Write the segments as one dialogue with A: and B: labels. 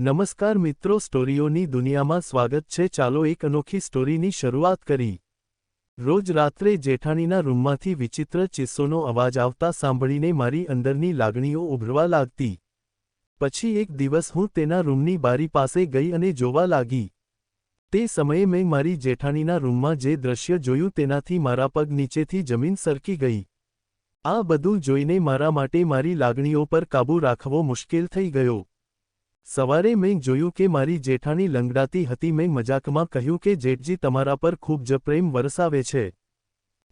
A: નમસ્કાર મિત્રો, સ્ટોરીઓની દુનિયામાં સ્વાગત છે. ચાલો એક અનોખી સ્ટોરીની શરૂઆત કરી રોજ રાત્રે જેઠાણીના રૂમમાંથી વિચિત્ર ચિસ્સોનો અવાજ આવતા સાંભળીને મારી અંદરની લાગણીઓ ઉભરવા લાગતી. પછી એક દિવસ હું તેના રૂમની બારી પાસે ગઈ અને જોવા લાગી. તે સમયે મેં મારી જેઠાણીના રૂમમાં જે દ્રશ્ય જોયું તેનાથી મારા પગ નીચેથી જમીન સરકી ગઈ. આ બધું જોઈને મારા માટે મારી લાગણીઓ પર કાબૂ રાખવો મુશ્કેલ થઈ ગયો. સવારે મેં જોયું કે મારી જેઠાણી લંગડાતી હતી. મેં મજાકમાં કહ્યું કે, જેઠજી, તમારા પર ખૂબ જ પ્રેમ વરસાવે છે.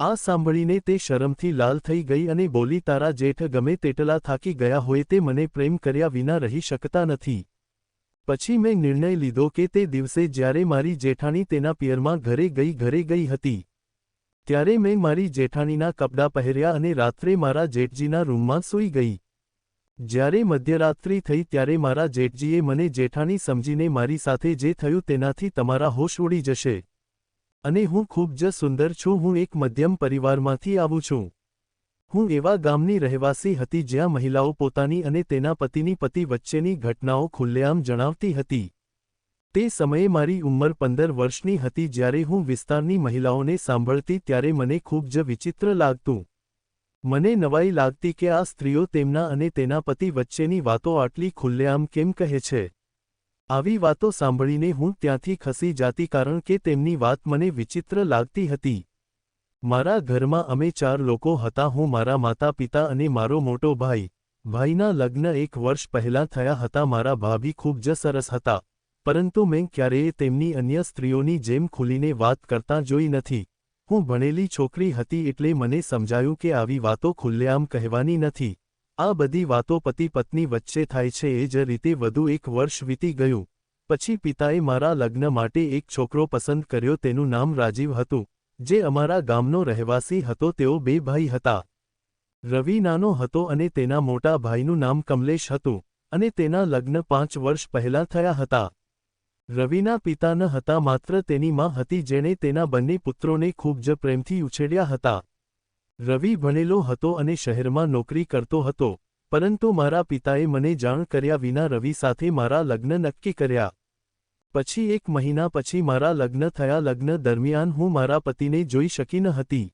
A: આ સાંભળીને તે શરમથી લાલ થઈ ગઈ અને બોલી, તારા જેઠ ગમે તેટલા થાકી ગયા હોય તે મને પ્રેમ કર્યા વિના રહી શકતા નથી. પછી મેં નિર્ણય લીધો કે, તે દિવસે જ્યારે મારી જેઠાણી તેના પિયરમાં ઘરે ગઈ ઘરે ગઈ હતી, ત્યારે મેં મારી જેઠાણીના કપડાં પહેર્યા અને રાત્રે મારા જેઠજીના રૂમમાં સૂઈ ગઈ. જ્યારે મધ્યરાત્રિ થઈ ત્યારે મારા જેઠજીએ મને જેઠાણી સમજીને મારી સાથે જે થયું તેનાથી તમારા હોશ ઉડી જશે. અને હું ખૂબ જ સુંદર છું, હું એક મધ્યમ પરિવારમાંથી આવું છું. હું એવા ગામની રહેવાસી હતી જ્યાં મહિલાઓ પોતાની અને તેના પતિની પતિ વચ્ચેની ઘટનાઓ ખુલ્લેઆમ જણાવતી હતી. તે સમયે મારી ઉંમર પંદર વર્ષની હતી જ્યારે હું વિસ્તારની મહિલાઓને સાંભળતી ત્યારે મને ખૂબ જ વિચિત્ર લાગતું. મને નવાઈ લાગતી કે આ સ્ત્રીઓ તેમના અને તેના પતિ વચ્ચેની વાતો આટલી ખુલ્લેઆમ કેમ કહે છે? આવી વાતો સાંભળીને હું ત્યાંથી ખસી જાતી કારણ કે તેમની વાત મને વિચિત્ર લાગતી હતી. મારા ઘરમાં અમે ચાર લોકો હતા, હું મારા માતા પિતા અને મારો મોટો ભાઈ. ભાઈના લગ્ન એક વર્ષ પહેલાં થયા હતા, મારા ભાભી ખૂબ જ સરસ હતા. પરંતુ મેં ક્યારેય તેમની અન્ય સ્ત્રીઓની જેમ ખુલીને વાત કરતા જોઈ નથી. હું ભણેલી છોકરી હતી એટલે મને સમજાયું કે આવી વાતો ખુલ્લેઆમ કહેવાની નથી. આ બધી વાતો પતિ પત્ની વચ્ચે થાય છે એ જ રીતે વધુ એક વર્ષ વીતી ગયું. પછી પિતાએ મારા લગ્ન માટે એક છોકરો પસંદ કર્યો તેનું નામ રાજીવ હતું, જે અમારા ગામનો રહેવાસી હતો તેઓ બે ભાઈ હતા. રવિ નાનો હતો અને તેના મોટા ભાઈનું નામ કમલેશ હતું, અને તેના લગ્ન પાંચ વર્ષ પહેલાં થયા હતા. રવિના પિતા ન હતા, માત્ર તેની માં હતી જેણે તેના બંને પુત્રોને ખૂબ જ પ્રેમથી ઉછેર્યા હતા. રવિ ભણેલો હતો અને શહેરમાં નોકરી કરતો હતો, પરંતુ મારા પિતાએ મને જાણ કર્યા વિના રવિ સાથે મારા લગ્ન નક્કી કર્યા. પછી એક મહિના પછી મારા લગ્ન થયા, લગ્ન દરમિયાન હું મારા પતિને જોઈ શકી ન હતી.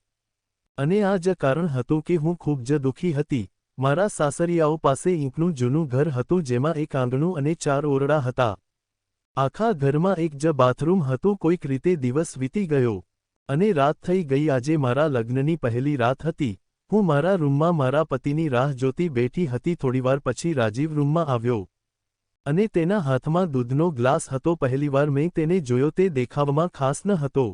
A: અને આ જ કારણ હતું કે હું ખૂબ જ દુઃખી હતી. મારા સાસરિયાઓ પાસે ઈંકનું જૂનું ઘર હતું જેમાં એક આંગણું અને ચાર ઓરડા હતા. આખા ઘરમાં એક જ બાથરૂમ હતું, કોઈક રીતે દિવસ વીતી ગયો અને રાત થઈ ગઈ. આજે મારા લગ્નની પહેલી રાત હતી. હું મારા રૂમમાં મારા પતિની રાહ જોતી બેઠી હતી. થોડીવાર પછી રાજીવ રૂમમાં આવ્યો અને તેના હાથમાં દૂધનો ગ્લાસ હતો. પહેલીવાર મેં તેને જોયો તે દેખાવમાં ખાસ ન હતો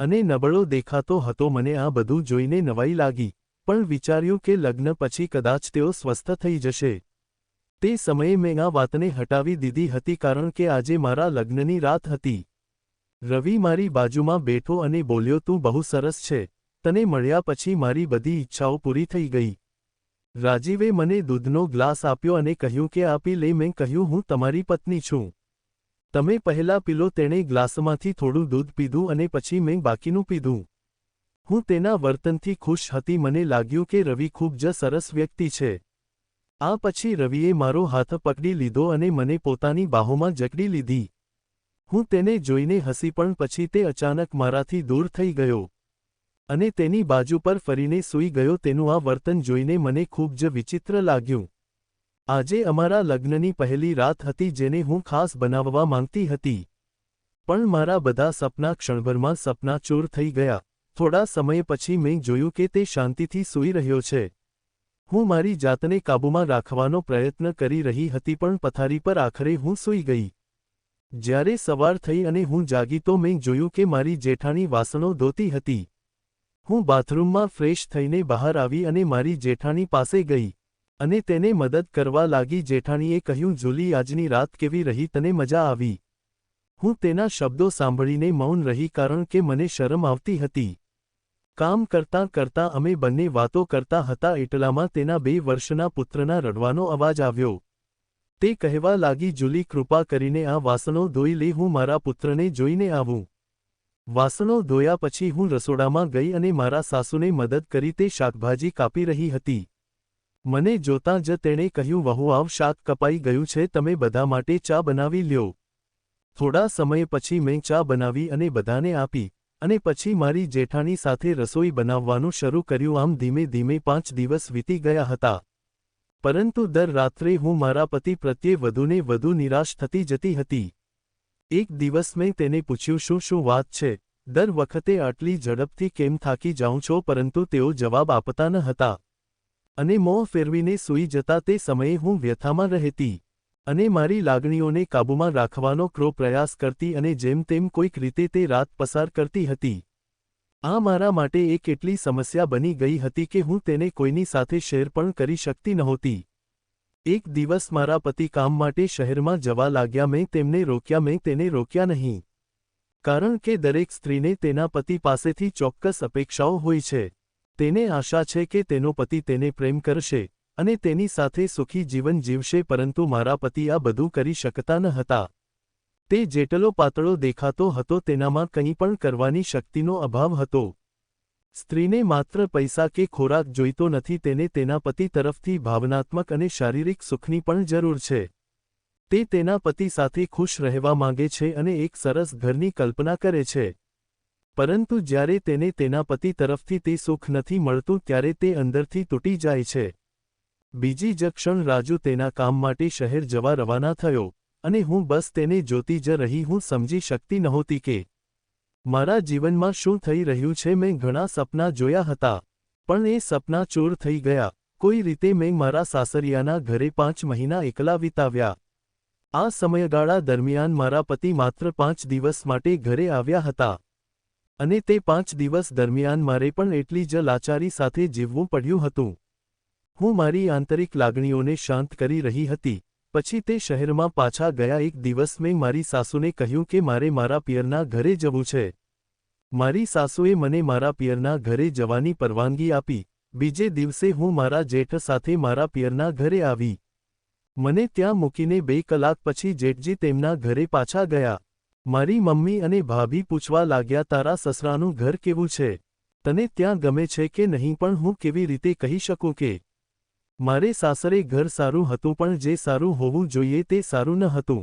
A: અને નબળો દેખાતો હતો. મને આ બધું જોઈને નવાઈ લાગી, પણ વિચાર્યું કે લગ્ન પછી કદાચ તેઓ સ્વસ્થ થઈ જશે. તે સમયે મેં આ વાતને હટાવી દીધી હતી કારણ કે આજે મારા લગ્નની રાત હતી. રવિ મારી બાજુમાં બેઠો અને બોલ્યો, તું બહુ સરસ છે. તને મળ્યા પછી મારી બધી ઈચ્છાઓ પૂરી થઈ ગઈ. રાજીવે મને દૂધનો ગ્લાસ આપ્યો અને કહ્યું કે આપી લે. મેં કહ્યું, હું તમારી પત્ની છું. તમે પહેલા પીલો, તેણે ગ્લાસમાંથી થોડું દૂધ પીધું અને પછી મેં બાકીનું પીધું. હું તેના વર્તનથી ખુશ હતી. મને લાગ્યું કે રવિ ખૂબ જ સરસ વ્યક્તિ છે. આ પછી રવિએ મારો હાથ પકડી લીધો અને મને પોતાની બાહોમાં જકડી લીધી. હું તેને જોઈને હસી પણ પછી તે અચાનક મારાથી દૂર થઈ ગયો. અને તેની બાજુ પર ફરીને સૂઈ ગયો તેનું આ વર્તન જોઈને મને ખૂબ જ વિચિત્ર લાગ્યું. આજે અમારા લગ્નની પહેલી રાત હતી જેને હું ખાસ બનાવવા માંગતી હતી. પણ મારા બધા સપના ક્ષણભરમાં સપના ચોર થઈ ગયા. થોડા સમય પછી મેં જોયું કે તે શાંતિથી સૂઈ રહ્યો છે. હું મારી જાતને કાબૂમાં રાખવાનો પ્રયત્ન કરી રહી હતી પણ પથારી પર આખરે હું સૂઈ ગઈ. જ્યારે સવાર થઈ અને હું જાગી તો મેં જોયું કે મારી જેઠાણી વાસણો ધોતી હતી. હું બાથરૂમમાં ફ્રેશ થઈને બહાર આવી અને મારી જેઠાણી પાસે ગઈ. અને તેને મદદ કરવા લાગી જેઠાણીએ કહ્યું, જુલી, આજની રાત કેવી રહી? તને મજા આવી. હું તેના શબ્દો સાંભળીને મૌન રહી કારણ કે મને શરમ આવતી હતી. કામ કરતાં કરતાં અમે બંને વાતો કરતા હતા એટલામાં તેના બે વર્ષના પુત્રના રડવાનો અવાજ આવ્યો. તે કહેવા લાગી, જુલી, કૃપા કરીને આ વાસણો ધોઈ લે, હું મારા પુત્રને જોઈને આવું. વાસણો ધોયા પછી હું રસોડામાં ગઈ અને મારા સાસુને મદદ કરી તે શાકભાજી કાપી રહી હતી. મને જોતાં જ તેણે કહ્યું, વહુ, આવ, શાક કપાઈ ગયું છે, તમે બધા માટે ચા બનાવી લ્યો. થોડા સમય પછી મેં ચા બનાવી અને બધાને આપી. અને પછી મારી જેઠાણી સાથે રસોઈ બનાવવાનું શરૂ કર્યું. આમ ધીમે ધીમે પાંચ દિવસ વીતી ગયા હતા. પરંતુ દર રાત્રે હું મારા પતિ પ્રત્યે વધુને વધુ નિરાશ થતી જતી હતી. એક દિવસ મેં તેને પૂછ્યું, શું શું વાત છે? દર વખતે આટલી ઝડપથી કેમ થાકી જાઉં છો? પરંતુ તેઓ જવાબ આપતા ન હતા. અને મોં ફેરવીને સૂઈ જતા તે સમયે હું વ્યથામાં રહેતી. અને મારી લાગણીઓને કાબૂમાં રાખવાનો ક્રો પ્રયાસ કરતી અને જેમ તેમ કોઈક રીતે તે રાત પસાર કરતી હતી. આ મારા માટે એક એટલી સમસ્યા બની ગઈ હતી કે હું તેને કોઈની સાથે શેર પણ કરી શકતી નહોતી. એક દિવસ મારા પતિ કામ માટે શહેરમાં જવા લાગ્યા મેં તેમને રોક્યા મેં તેને રોક્યા નહીં. કારણ કે દરેક સ્ત્રીને તેના પતિ પાસેથી ચોક્કસ અપેક્ષાઓ હોય છે. તેને આશા છે કે તેનો પતિ તેને પ્રેમ કરશે. અને તેની સાથે સુખી જીવન જીવશે પરંતુ મારા પતિ આ બધું કરી શકતા ન હતા. તે જેટલો પાતળો દેખાતો હતો તેનામાં કંઈ પણ કરવાની શક્તિનો અભાવ હતો. સ્ત્રીને માત્ર પૈસા કે ખોરાક જોઈતો નથી તેને તેના પતિ તરફથી ભાવનાત્મક અને શારીરિક સુખની પણ જરૂર છે. તે તેના પતિ સાથે ખુશ રહેવા માંગે છે અને એક સરસ ઘરની કલ્પના કરે છે. પરંતુ જ્યારે તેને તેના પતિ તરફથી તે સુખ નથી મળતું ત્યારે તે અંદરથી તૂટી જાય છે. બીજી જ ક્ષણ રાજુ તેના કામ માટે શહેર જવા રવાના થયો અને હું બસ તેને જોતી જ રહી. હું સમજી શકતી નહોતી કે મારા જીવનમાં શું થઈ રહ્યું છે. મેં ઘણા સપના જોયા હતા, પણ એ સપના ચોર થઈ ગયા. કોઈ રીતે મેં મારા સાસરિયાના ઘરે પાંચ મહિના એકલા વિતાવ્યા. આ સમયગાળા દરમિયાન મારા પતિ માત્ર પાંચ દિવસ માટે ઘરે આવ્યા હતા અને તે પાંચ દિવસ દરમિયાન મારે પણ એટલી જ લાચારી સાથે જીવવું પડ્યું હતું. હું મારી આંતરિક લાગણીઓને શાંત કરી રહી હતી. પછી તે શહેરમાં પાછા ગયા એક દિવસ મેં મારી સાસુને કહ્યું કે મારે મારા પિયરના ઘરે જવું છે. મારી સાસુએ મને મારા પિયરના ઘરે જવાની પરવાનગી આપી. બીજે દિવસે હું મારા જેઠ સાથે મારા પિયરના ઘરે આવી. મને ત્યાં મૂકીને બે કલાક પછી જેઠજી તેમના ઘરે પાછા ગયા. મારી મમ્મી અને ભાભી પૂછવા લાગ્યા, તારા સસરાનું ઘર કેવું છે? તને ત્યાં ગમે છે કે નહીં? પણ હું કેવી રીતે કહી શકું કે મારે સાસરે ઘર સારું હતું પણ જે સારું હોવું જોઈએ તે સારું ન હતું.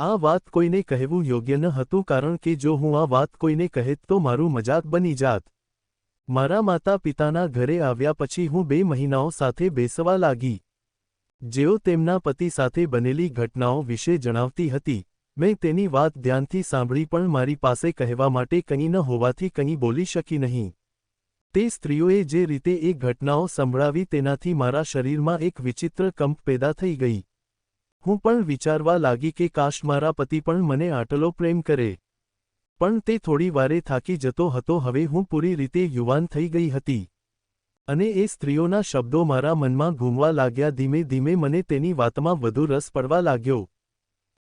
A: આ વાત કોઈને કહેવું યોગ્ય ન હતું કારણ કે જો હું આ વાત કોઈને કહેત તો મારું મજાક બની જાત. મારા માતા પિતાના ઘરે આવ્યા પછી હું બે મહિનાઓ સાથે બેસવા લાગી. જેઓ તેમના પતિ સાથે બનેલી ઘટનાઓ વિશે જણાવતી હતી, મેં તેની વાત ધ્યાનથી સાંભળી પણ મારી પાસે કહેવા માટે કંઈ ન હોવાથી કંઈ બોલી શકી નહીં. તે સ્ત્રીઓએ જે રીતે એ ઘટનાઓ સંભળાવી તેનાથી મારા શરીરમાં એક વિચિત્ર કંપ પેદા થઈ ગઈ. હું પણ વિચારવા લાગી કે કાશ મારા પતિ પણ મને આટલો પ્રેમ કરે. પણ તે થોડી વારે થાકી જતો હતો, હવે હું પૂરી રીતે યુવાન થઈ ગઈ હતી. અને એ સ્ત્રીઓના શબ્દો મારા મનમાં ઘૂમવા લાગ્યા, ધીમે ધીમે મને તેની વાતમાં વધુ રસ પડવા લાગ્યો.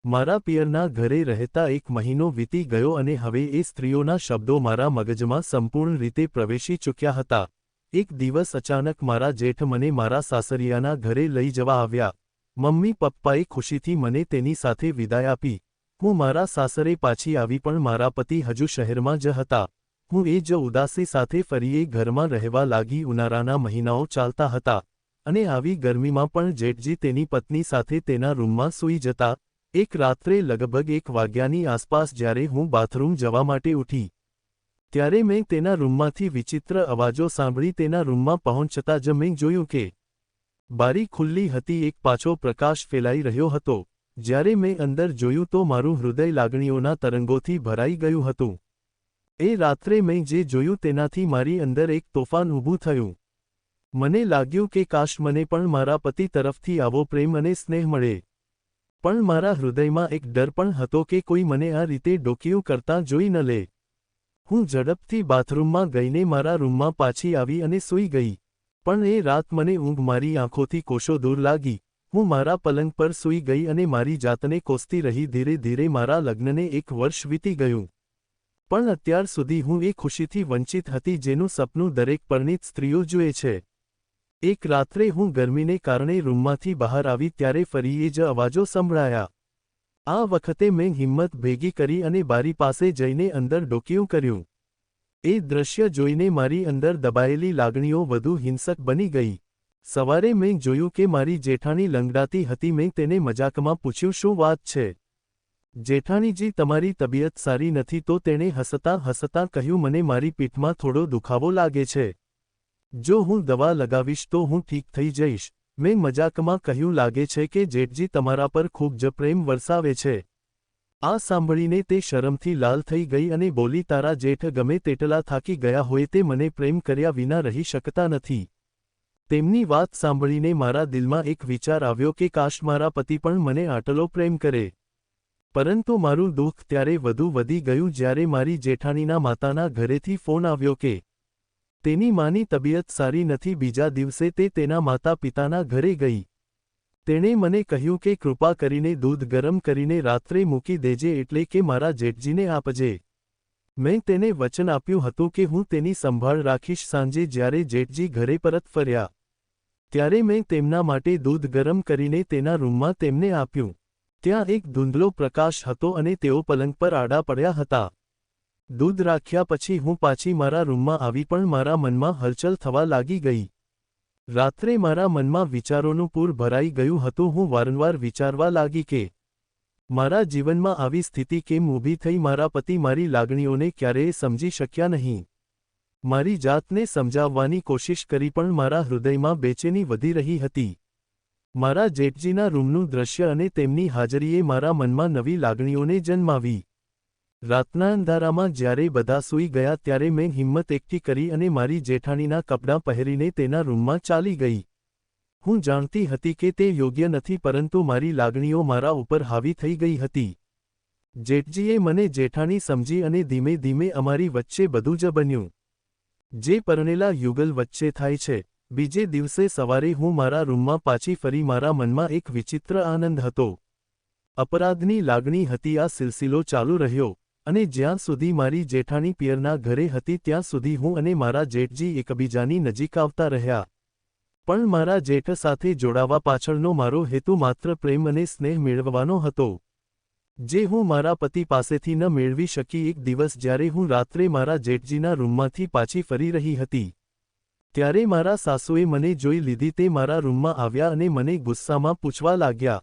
A: મારા પિયરના ઘરે રહેતા એક મહિનો વીતી ગયો અને હવે એ સ્ત્રીઓના શબ્દો મારા મગજમાં સંપૂર્ણ રીતે પ્રવેશી ચૂક્યા હતા. એક દિવસ અચાનક મારા જેઠ મને મારા સાસરિયાના ઘરે લઈ જવા આવ્યા. મમ્મી પપ્પાએ ખુશીથી મને તેની સાથે વિદાય આપી. હું મારા સાસરે પાછી આવી પણ મારા પતિ હજુ શહેરમાં જ હતા. હું એ જ ઉદાસી સાથે ફરીએ ઘરમાં રહેવા લાગી ઉનાળાના મહિનાઓ ચાલતા હતા. અને આવી ગરમીમાં પણ જેઠજી તેની પત્ની સાથે તેના રૂમમાં સૂઈ જતા એક રાત્રે લગભગ એક વાગ્યાની આસપાસ જ્યારે હું બાથરૂમ જવા માટે ઉઠી, ત્યારે મેં તેના રૂમમાંથી વિચિત્ર અવાજો સાંભળી તેના રૂમમાં પહોંચતા જ મેં જોયું કે બારી ખુલ્લી હતી, એક પાછો પ્રકાશ ફેલાઈ રહ્યો હતો. જ્યારે મેં અંદર જોયું તો મારું હૃદય લાગણીઓના તરંગોથી ભરાઈ ગયું હતું. એ રાત્રે મેં જે જોયું તેનાથી મારી અંદર એક તોફાન ઊભું થયું. મને લાગ્યું કે કાશ મને પણ મારા પતિ તરફથી આવો પ્રેમ અને સ્નેહ મળે. પણ મારા હૃદયમાં એક ડર પણ હતો કે કોઈ મને આ રીતે ડોકિયું કરતાં જોઈ ન લે. હું ઝડપથી બાથરૂમમાં ગઈને મારા રૂમમાં પાછી આવી અને સૂઈ ગઈ. પણ એ રાત મને ઊંઘ મારી આંખોથી કોશો દૂર લાગી. હું મારા પલંગ પર સૂઈ ગઈ અને મારી જાતને કોસતી રહી ધીરે ધીરે મારા લગ્નને એક વર્ષ વીતી ગયું. પણ અત્યાર સુધી હું એ ખુશીથી વંચિત હતી જેનું સપનું દરેક પરણિત સ્ત્રીઓ જુએ છે. એક રાત્રે હું ગરમીને કારણે રૂમમાંથી બહાર આવી ત્યારે ફરી એ જ અવાજો સંભળાયા. આ વખતે મેં હિંમત ભેગી કરી અને બારી પાસે જઈને અંદર ડોકિયું કર્યું. એ દ્રશ્ય જોઈને મારી અંદર દબાયેલી લાગણીઓ વધુ હિંસક બની ગઈ. સવારે મેં જોયું કે મારી જેઠાણી લંગડાતી હતી, મેં તેને મજાકમાં પૂછ્યું, શું વાત છે? જેઠાણીજી, તમારી તબિયત સારી નથી તો તેણે હસતાં હસતાં કહ્યું, મને મારી પીઠમાં થોડો દુખાવો લાગે છે. જો હું દવા લગાવીશ તો હું ઠીક થઈ જઈશ. મેં મજાકમાં કહ્યું લાગે છે કે જેઠજી તમારા પર ખૂબ જ પ્રેમ વરસાવે છે. આ સાંભળીને તે શરમથી લાલ થઈ ગઈ અને બોલી, તારા જેઠ ગમે તેટલા થાકી ગયા હોય તે મને પ્રેમ કર્યા વિના રહી શકતા નથી. તેમની વાત સાંભળીને મારા દિલમાં એક વિચાર આવ્યો કે કાશ મારા પતિ પણ મને આટલો પ્રેમ કરે. પરંતુ મારું દુઃખ ત્યારે વધુ વધી ગયું જ્યારે મારી જેઠાણીના માતાના ઘરેથી ફોન આવ્યો કે તેની માની તબિયત સારી નથી, બીજા દિવસે તે તેના માતા પિતાના ઘરે ગઈ. તેણે મને કહ્યું કે કૃપા કરીને દૂધ ગરમ કરીને રાત્રે મૂકી દેજે એટલે કે મારા જેઠજીને આપજે. મેં તેને વચન આપ્યું હતું કે હું તેની સંભાળ રાખીશ સાંજે જ્યારે જેઠજી ઘરે પરત ફર્યા. ત્યારે મેં તેમના માટે દૂધ ગરમ કરીને તેના રૂમમાં તેમને આપ્યું. ત્યાં એક ધૂંધલો પ્રકાશ હતો અને તેઓ પલંગ પર આડા પડ્યા હતા. દૂધ રાખ્યા પછી હું પાછી મારા રૂમમાં આવી પણ મારા મનમાં હલચલ થવા લાગી ગઈ. રાત્રે મારા મનમાં વિચારોનું પૂર ભરાઈ ગયું હતું. હું વારંવાર વિચારવા લાગી કે, મારા જીવનમાં આવી સ્થિતિ કેમ ઊભી થઈ? મારા પતિ મારી લાગણીઓને ક્યારેય સમજી શક્યા નહીં. મારી જાતને સમજાવવાની કોશિશ કરી પણ મારા હૃદયમાં બેચેની વધી રહી હતી. મારા જેઠજીના રૂમનું દ્રશ્ય અને તેમની હાજરીએ મારા મનમાં નવી લાગણીઓને જન્માવી. રાતના અંધારામાં જ્યારે બધા સૂઈ ગયા ત્યારે મેં હિંમત એકઠી કરી અને મારી જેઠાણીના કપડાં પહેરીને તેના રૂમમાં ચાલી ગઈ. હું જાણતી હતી કે તે યોગ્ય નથી પરંતુ મારી લાગણીઓ મારા ઉપર હાવી થઈ ગઈ હતી. જેઠજીએ મને જેઠાણી સમજી અને ધીમે ધીમે અમારી વચ્ચે બધું જ બન્યું. જે પરણેલા યુગલ વચ્ચે થાય છે. બીજે દિવસે સવારે હું મારા રૂમમાં પાછી ફરી મારા મનમાં એક વિચિત્ર આનંદ હતો. અપરાધની લાગણી હતી, આ સિલસિલો ચાલુ રહ્યો. અને જ્યાં સુધી મારી જેઠાણી પિયરના ઘરે હતી ત્યાં સુધી હું અને મારા જેઠજી એકબીજાની નજીક આવતા રહ્યા. પણ મારા જેઠ સાથે જોડાવા પાછળનો મારો હેતુ માત્ર પ્રેમ અને સ્નેહ મેળવવાનો હતો. જે હું મારા પતિ પાસેથી ન મેળવી શકી એક દિવસ જ્યારે હું રાત્રે મારા જેઠજીના રૂમમાંથી પાછી ફરી રહી હતી. ત્યારે મારા સાસુએ મને જોઈ લીધી તે મારા રૂમમાં આવ્યા અને મને ગુસ્સામાં પૂછવા લાગ્યા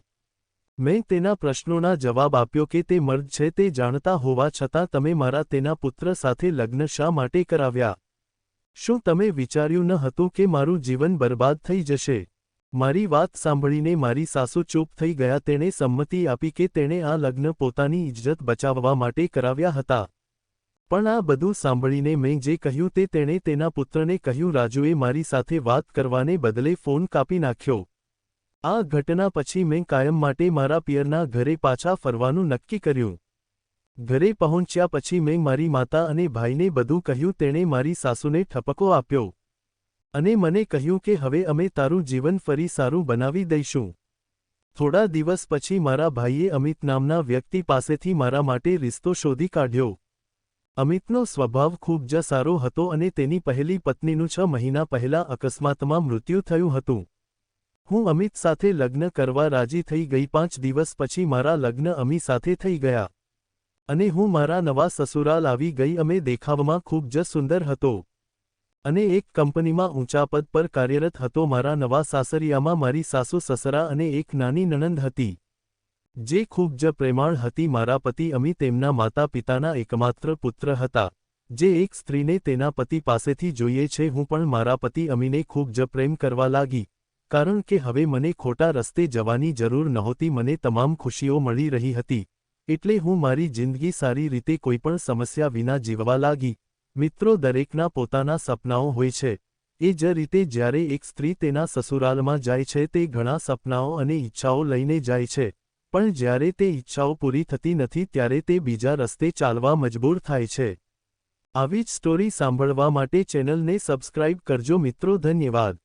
A: મેં તેના પ્રશ્નોના જવાબ આપ્યો કે તે મર્દ છે, તે જાણતા હોવા છતાં તમે મારા તેના પુત્ર સાથે લગ્ન શા માટે કરાવ્યા? શું તમે વિચાર્યું ન હતું કે મારું જીવન બરબાદ થઈ જશે? મારી વાત સાંભળીને મારી સાસુ ચૂપ થઈ ગયા, તેણે સંમતિ આપી કે તેણે આ લગ્ન પોતાની ઇજ્જત બચાવવા માટે કરાવ્યા હતા. પણ આ બધું સાંભળીને મેં જે કહ્યું તે તેણે તેના પુત્રને કહ્યું, રાજુએ મારી સાથે વાત કરવાને બદલે ફોન કાપી નાખ્યો. આ ઘટના પછી મેં કાયમ માટે મારા પિયરના ઘરે પાછા ફરવાનું નક્કી કર્યું. ઘરે પહોંચ્યા પછી મેં મારી માતા અને ભાઈને બધું કહ્યું, તેણે મારી સાસુને ઠપકો આપ્યો અને મને કહ્યું કે હવે અમે તારું જીવન ફરી સારું બનાવી દઈશું. થોડા દિવસ પછી મારા ભાઈએ અમિત નામના વ્યક્તિ પાસેથી મારા માટે રિશ્તો શોધી કાઢ્યો. અમિતનો સ્વભાવ ખૂબ જ સારો હતો અને તેની પહેલી પત્નીનું છ મહિના પહેલા અકસ્માતમાં મૃત્યુ થયું હતું. હું અમિત સાથે લગ્ન કરવા રાજી થઈ ગઈ પાંચ દિવસ પછી મારા લગ્ન અમી સાથે થઈ ગયા. અને હું મારા નવા સસુરાલ આવી ગઈ અમે દેખાવમાં ખૂબ જ સુંદર હતો. અને એક કંપનીમાં ઊંચા પદ પર કાર્યરત હતો. મારા નવા સાસરિયામાં મારી સાસુ સસરા અને એક નાની નણંદ હતી. જે ખૂબ જ પ્રેમાળ હતી. મારા પતિ અમી તેમના માતા પિતાના એકમાત્ર પુત્ર હતા. જે એક સ્ત્રીને તેના પતિ પાસેથી જોઈએ છે. હું પણ મારા પતિ અમીને ખૂબ જ પ્રેમ કરવા લાગી. કારણ કે હવે મને ખોટા રસ્તે જવાની જરૂર નહોતી, મને તમામ ખુશીઓ મળી રહી હતી, એટલે હું મારી જિંદગી સારી રીતે કોઈપણ સમસ્યા વિના જીવવા લાગી. મિત્રો, દરેકના પોતાના સપનાઓ હોય છે. એ જ રીતે જ્યારે એક સ્ત્રી તેના સસુરાલમાં જાય છે, તે ઘણા સપનાઓ અને ઈચ્છાઓ લઈને જાય છે, પણ જ્યારે તે ઈચ્છાઓ પૂરી થતી નથી, ત્યારે તે બીજા રસ્તે ચાલવા મજબૂર થાય છે. આવી જ સ્ટોરી સાંભળવા માટે ચેનલને સબસ્ક્રાઇબ કરજો મિત્રો, ધન્યવાદ.